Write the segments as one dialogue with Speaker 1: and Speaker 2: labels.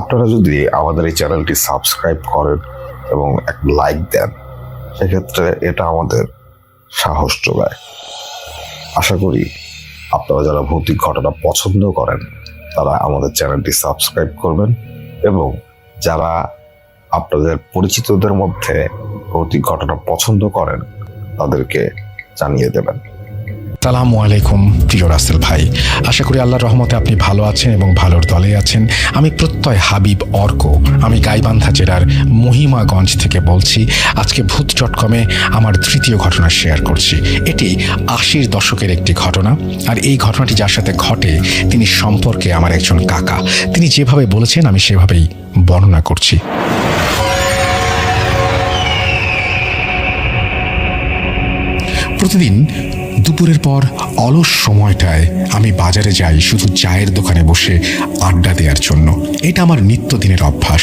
Speaker 1: আপনারা যদি আমাদের এই চ্যানেলটি সাবস্ক্রাইব করেন এবং এক লাইক দেন, সেক্ষেত্রে এটা আমাদের সাহস যোগায়। আশা করি আপনারা যারা ভৌতিক ঘটনা পছন্দ করেন, তারা আমাদের চ্যানেলটি সাবস্ক্রাইব করবেন এবং যারা আপনাদের পরিচিতদের মধ্যে ভৌতিক ঘটনা পছন্দ করেন, তাদেরকে জানিয়ে দেবেন।
Speaker 2: সালামু আলাইকুম, প্রিয় রাসেল ভাই। আশা করি আল্লাহর রহমতে আপনি ভালো আছেন এবং ভালোর দলে আছেন। আমি প্রত্যয় হাবিব অর্ক। আমি গাইবান্ধা জেলার মহিমাগঞ্জ থেকে বলছি, আজকে ভূত ডট কমে আমার তৃতীয় ঘটনা শেয়ার করছি। এটি আশির দশকের একটি ঘটনা, আর এই ঘটনাটি যার সাথে ঘটে তিনি সম্পর্কে আমার একজন কাকা। তিনি যেভাবে বলেছেন, আমি সেভাবেই বর্ণনা করছি। প্রতিদিন দুপুরের পর অলস সময়টায় আমি বাজারে যাই শুধু চায়ের দোকানে বসে আড্ডা দেওয়ার জন্য। এটা আমার নিত্যদিনের অভ্যাস।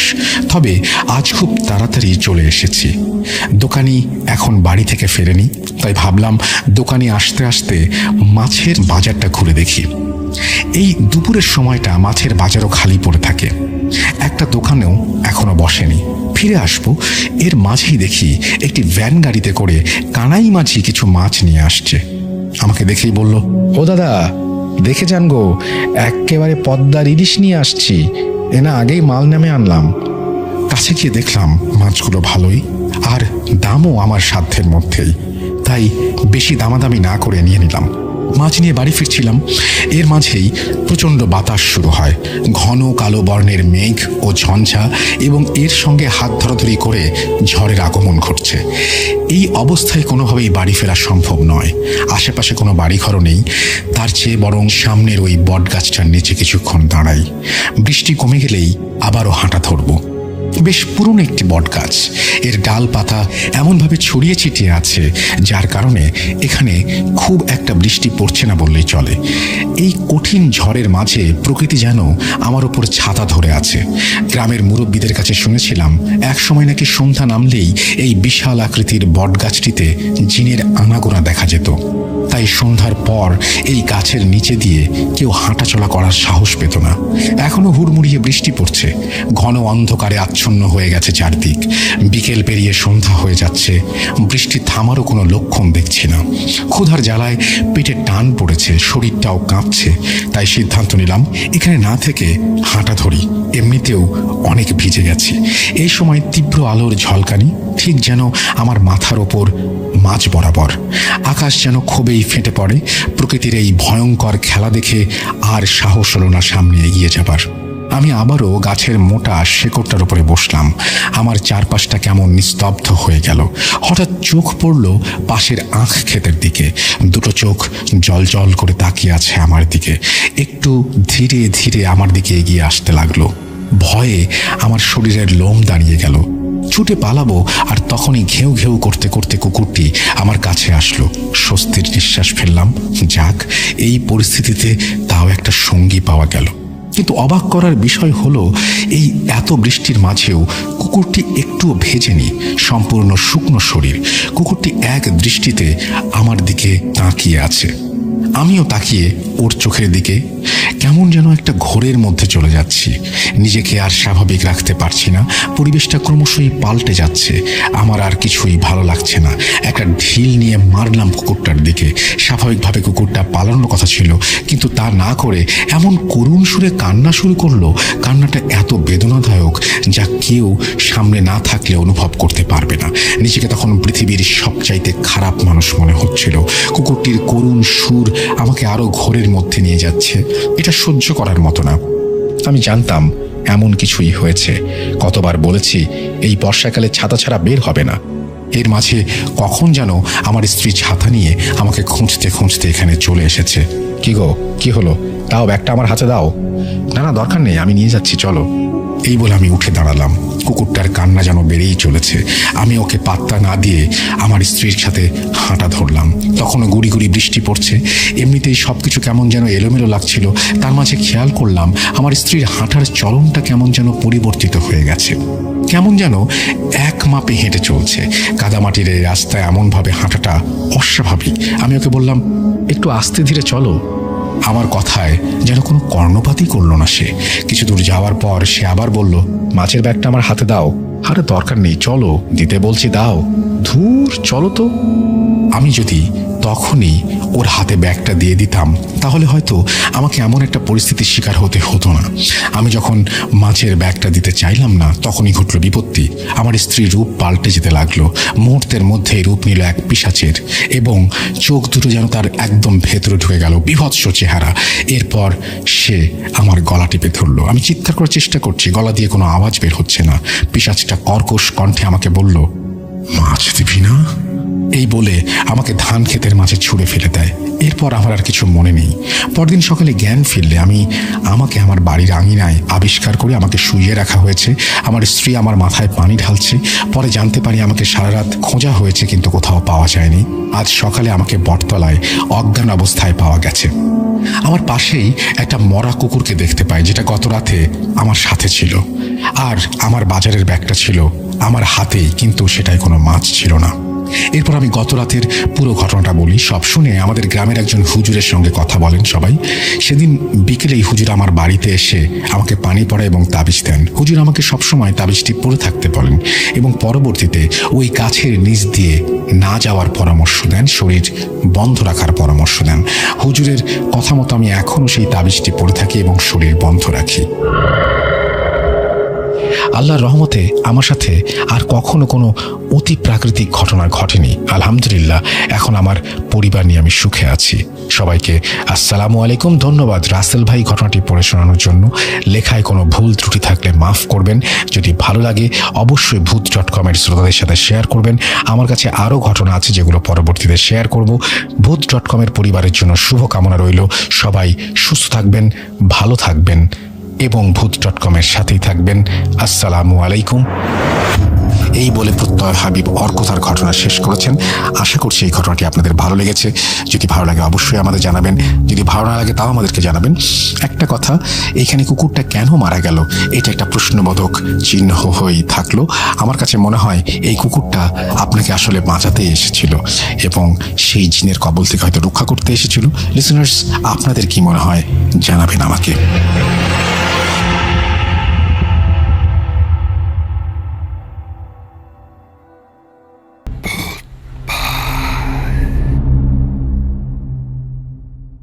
Speaker 2: তবে আজ খুব তাড়াতাড়ি চলে এসেছি। দোকানি এখন বাড়ি থেকে ফেরেনি, তাই ভাবলাম দোকানি আসতে আসতে মাছের বাজারটা ঘুরে দেখি। এই দুপুরের সময়টা মাছের বাজারও খালি পড়ে থাকে। একটা দোকানেও এখনও বসেনি। ফিরে আসব, এর মাঝেই দেখি একটি ভ্যান গাড়িতে করে কানাই মাঝি কিছু মাছ নিয়ে আসছে। আমাকে দেখেই বলল, ও দাদা, দেখে যান গো একেবারে পদ্মার ইলিশ নিয়ে আসছি। এ না আগেই মাল নামে আনলাম। কাছে গিয়ে দেখলাম মাছগুলো ভালোই, আর দামও আমার সাধ্যের মধ্যেই। তাই বেশি দামাদামি না করে নিয়ে নিলাম। মাছ নিয়ে বাড়ি ফিরছিলাম। এর মাঝেই প্রচণ্ড বাতাস শুরু হয়। ঘন কালো বর্ণের মেঘ ও ঝঞ্ঝা এবং এর সঙ্গে হাত ধরাধরি করে ঝড়ের আগমন ঘটছে। এই অবস্থায় কোনোভাবেই বাড়ি ফেরা সম্ভব নয়। আশেপাশে কোনো বাড়িঘরও নেই। তার চেয়ে বরং সামনের ওই বটগাছটার নিচে কিছুক্ষণ দাঁড়াই। বৃষ্টি কমে গেলেই আবারও হাঁটা ধরবো। বেশ পুরনো একটি বটগাছ। এর ডাল পাতা এমনভাবে ছড়িয়ে ছিটিয়ে আছে, যার কারণে এখানে খুব বৃষ্টি পড়ছে না বললেই চলে। এই কঠিন ঝড়ের মাঝে প্রকৃতি যেন আমার উপর ছাতা ধরে আছে। গ্রামের মুরব্বীদের কাছে শুনেছিলাম, এক সময় নাকি সন্ধ্যা নামলেই এই বিশাল আকৃতির বটগাছটিতে জিনের আনাগোনা দেখা যেত। তাই সন্ধ্যার পর এই গাছের নিচে দিয়ে কেউ হাঁটাচলা করার সাহস পেত না। এখনও হুড়মুড়িয়ে বৃষ্টি পড়ছে। ঘন অন্ধকারে আচ্ছন্ন হয়ে গেছে চারদিক। বিকেল পেরিয়ে সন্ধ্যা হয়ে যাচ্ছে। বৃষ্টি থামারও কোনো লক্ষণ দেখছি না। ক্ষুধার জ্বালায় পেটে টান পড়েছে, শরীরটাও কাঁপছে, তাই সিদ্ধান্ত নিলাম, এখানে না থেকে হাঁটা ধরি। এমনিতেও অনেক ভিজে গেছি। এই সময় তীব্র আলোর ঝলকানি, ঠিক যেন আমার মাথার ওপর মাছ বরাবর। আকাশ যেন খুবই ফেটে পড়ে, প্রকৃতির এই ভয়ঙ্কর খেলা দেখে আর সাহস হলো না সামনে এগিয়ে যাবার। আমি আবারও গাছের মোটা শেকড়টার উপরে বসলাম। আমার চারপাশটা কেমন নিস্তব্ধ হয়ে গেল। হঠাৎ চোখ পড়ল পাশের আঁখ ক্ষেতের দিকে। দুটো চোখ জল জল করে তাকিয়ে আছে আমার দিকে। একটু ধীরে ধীরে আমার দিকে এগিয়ে আসতে লাগল। ভয়ে আমার শরীরের লোম দাঁড়িয়ে গেল। ছুটে পালাবো আর তখনই ঘেউ ঘেউ করতে করতে কুকুরটি আমার কাছে আসলো। স্বস্তির নিঃশ্বাস ফেললাম। যাক, এই পরিস্থিতিতে তাও একটা সঙ্গী পাওয়া গেল। কিন্তু অবাক করার বিষয় হলো, এই এত বৃষ্টির মাঝেও কুকুরটি একটুও ভেজেনি, সম্পূর্ণ শুকনো শরীর। কুকুরটি এক দৃষ্টিতে আমার দিকে তাকিয়ে আছে। আমিও তাকিয়ে ওর চোখের দিকে কেমন যেন একটা ঘোরের মধ্যে চলে যাচ্ছি। নিজেকে আর স্বাভাবিক রাখতে পারছি না। পরিবেশটা ক্রমশই পাল্টে যাচ্ছে। আমার আর কিছুই ভালো লাগছে না। একটা ঢিল নিয়ে মারলাম কুকুরটার দিকে। স্বাভাবিকভাবে কুকুরটা পালানোর কথা ছিল, কিন্তু তা না করে এমন করুণ সুরে কান্না শুরু করল। কান্নাটা এত বেদনাদায়ক যা কেউ সামনে না থাকলে অনুভব করতে পারবে না। নিজেকে তখন পৃথিবীর সবচাইতে খারাপ মানুষ মনে হচ্ছিল। কুকুরটির করুণ সুর আমাকে আরও ঘোরের মধ্যে নিয়ে যাচ্ছে। এটা সহ্য করার মতো না। আমি জানতাম এমন কিছুই হয়েছে। কতবার বলেছি, এই বর্ষাকালে ছাতা ছাড়া বের হবে না। এর মাঝে কখন যেন আমার স্ত্রী ছাতা নিয়ে আমাকে খুঁজতে খুঁজতে এখানে চলে এসেছে। কি গো, কি হলো? তাও ব্যাগটা আমার হাতে দাও। না না, দরকার নেই, আমি নিয়ে যাচ্ছি, চলো। এই বলে আমি উঠে দাঁড়ালাম। কুকুরটার কান্না যেন বেড়েই চলেছে। আমি ওকে পাত্তা না দিয়ে আমার স্ত্রীর সাথে হাঁটা ধরলাম। তখনও গুড়ি গুড়ি বৃষ্টি পড়ছে। এমনিতেই সব কিছু কেমন যেন এলোমেলো লাগছিল। তার মাঝে খেয়াল করলাম, আমার স্ত্রীর হাঁটার চলনটা কেমন যেন পরিবর্তিত হয়ে গেছে। কেমন যেন এক মাপে হেঁটে চলছে। কাদামাটির এই রাস্তায় এমনভাবে হাঁটাটা অস্বাভাবিক। আমি ওকে বললাম, একটু আস্তে ধীরে চলো। আমার কথায় যেন কোনো কর্ণপাতই করল না সে। কিছু দূর যাওয়ার পর সে আবার বলল, মাছের ব্যাগটা আমার হাতে দাও। আরে দরকার নেই, চলো, দিতে বলছি, দাও। ধূর, চলো তো। আমি যদি তখনই ওর হাতে ব্যাগটা দিয়ে দিতাম, তাহলে হয়তো আমাকে এমন একটা পরিস্থিতির শিকার হতে হতো না। আমি যখন মাছের ব্যাগটা দিতে চাইলাম না, তখনই ঘটল বিপত্তি। আমার স্ত্রী রূপ পাল্টে যেতে লাগল। মুহূর্তের মধ্যেই রূপ নিল এক পিসাচের এবং চোখ দুটো যেন তার একদম ভেতরে ঢুকে গেল, বিভৎস চেহারা। এরপর সে আমার গলা টিপে ধরলো। আমি চিৎকার করার চেষ্টা করছি, গলা দিয়ে কোনো আওয়াজ বের হচ্ছে না। পিসাচটা কর্কশ কণ্ঠে আমাকে বলল, মাছ দিবি না? এই বলে আমাকে ধান ক্ষেতের মাঝে ছুঁড়ে ফেলে দেয়। এরপর আমার আর কিছু মনে নেই। পরদিন সকালে জ্ঞান ফিরলে আমি আমাকে আমার বাড়ির আঙিনায় আবিষ্কার করে আমাকে শুইয়ে রাখা হয়েছে। আমার স্ত্রী আমার মাথায় পানি ঢালছে। পরে জানতে পারি আমাকে সারা রাত খোঁজা হয়েছে কিন্তু কোথাও পাওয়া যায়নি। আজ সকালে আমাকে বটতলায় অজ্ঞান অবস্থায় পাওয়া গেছে। আমার পাশেই একটা মরা কুকুরকে দেখতে পাই, যেটা গত রাতে আমার সাথে ছিল। আর আমার বাজারের ব্যাগটা ছিল আমার হাতেই, কিন্তু সেটাই কোনো মাছ ছিল না। এরপর আমি গত রাতের পুরো ঘটনাটা বলি। সব শুনে আমাদের গ্রামের একজন হুজুরের সঙ্গে কথা বলেন সবাই। সেদিন বিকেলেই হুজুর আমার বাড়িতে এসে আমাকে পানি পড়া এবং তাবিজ দেন। হুজুর আমাকে সবসময় তাবিজটি পরে থাকতে বলেন এবং পরবর্তীতে ওই গাছের নিচ দিয়ে না যাওয়ার পরামর্শ দেন, শরীর বন্ধ রাখার পরামর্শ দেন। হুজুরের কথা মতো আমি এখনও সেই তাবিজটি পরে থাকি এবং শরীর বন্ধ রাখি। আল্লাহর রহমতে আমার সাথে আর কখনো কোনো অতি প্রাকৃতিক ঘটনা ঘটেনি। আলহামদুলিল্লাহ, এখন আমার পরিবার নিয়ে আমি সুখে আছি। সবাইকে আসসালামু আলাইকুম। ধন্যবাদ রাসেল ভাই ঘটনাটি পড়ে শোনানোর জন্য। লেখায় কোনো ভুল ত্রুটি থাকলে মাফ করবেন। যদি ভালো লাগে, অবশ্যই ভূত ডট কমের শ্রোতাদের সাথে শেয়ার করবেন। আমার কাছে আরও ঘটনা আছে যেগুলো পরবর্তীতে শেয়ার করব। ভূত ডট কমের পরিবারের জন্য শুভকামনা রইল। সবাই সুস্থ থাকবেন, ভালো থাকবেন। এবং ভূত ডট কমের সাথেই থাকবেন। আসসালামু আলাইকুম। এই বলে প্রত্যয় হাবিব অর্কতার ঘটনা শেষ করেছেন। আশা করছি এই ঘটনাটি আপনাদের ভালো লেগেছে। যদি ভালো লাগে অবশ্যই আমাদের জানাবেন। যদি ভালো না লাগে তাও আমাদেরকে জানাবেন। একটা কথা, এখানে কুকুরটা কেন মারা গেল? এটা একটা প্রশ্নবোধক চিহ্ন হয়েই থাকল। আমার কাছে মনে হয় এই কুকুরটা আপনাকে আসলে বাঁচাতে এসেছিল এবং সেই জিনের কবল থেকে হয়তো রক্ষা করতে এসেছিল। লিসনার্স আপনাদের কি মনে হয়? জানাবেন আমাকে।